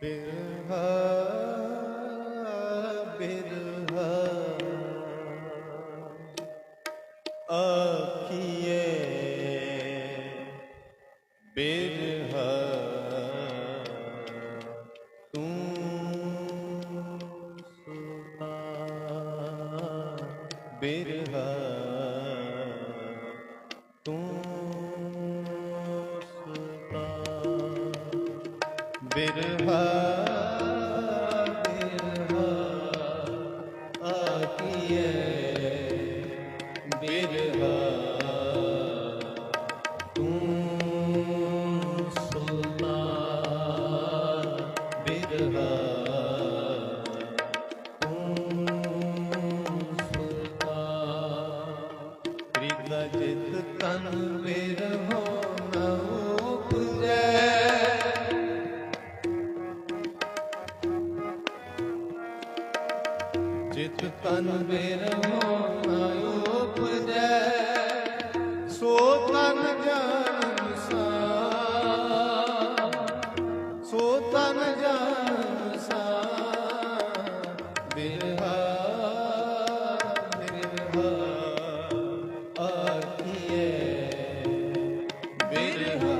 ਬਿਰਹਾ ਬਿਰਹਾ ਆਖੀਏ ਬਿਰਹਾ ਬਿਰਹਾ ਆਕੀਏ ਬਿਰਹਾ। ਤੂੰ ਸੁਲਤਾਨ ਬਿਰਹਾ ਤੂੰ ਸੁਲਤਾਨ। ਪ੍ਰੀਤਾ ਜਿਤ ਤਨ ਬਿਰਹੋ ਜਿਤ ਤਨ ਬਿਰਹੋ ਉਪਜੈ, ਸੋ ਤਨ ਜਨ ਸਾ ਸੋ ਤਨ ਜਨ ਸਾ ਬਿਰਹਾ ਬਿਰਹਾ ਆਖੀਏ ਬਿਰਹਾ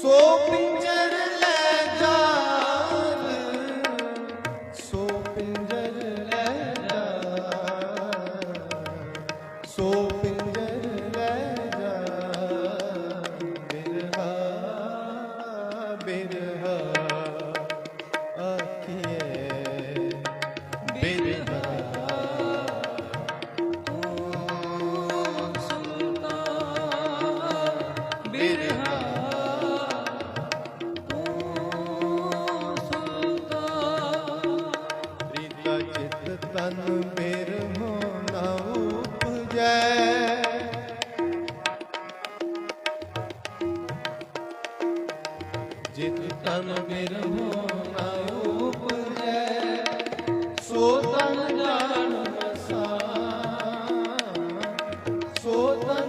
ਸੋ ਪਿੰਜਰ ਲੈ ਜਾਰ ਸੋ ਪਿੰਜਰ ਲੈ ਜਾ ਸੋ ਪਿੰਜਰ ਲੈ ਜਾ ਬਿਰਹਾ ਬਿਰਹਾ ਆਖੀਏ ਬਿਰਹਾ। ਤਨ ਮੇਰ ਹੋ ਨਾ ਉਪਜੈ। ਜਿਤ ਤਨ ਮੇਰ ਹੋ ਨਾ ਉਪਜੈ, ਸੋ ਤਨ ਜਾਣ ਮਸਾ ਸੋ ਤਨ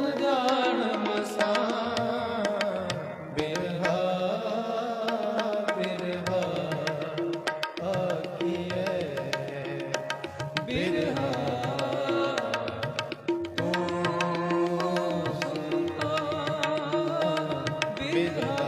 ਸੁਲਤਾਨ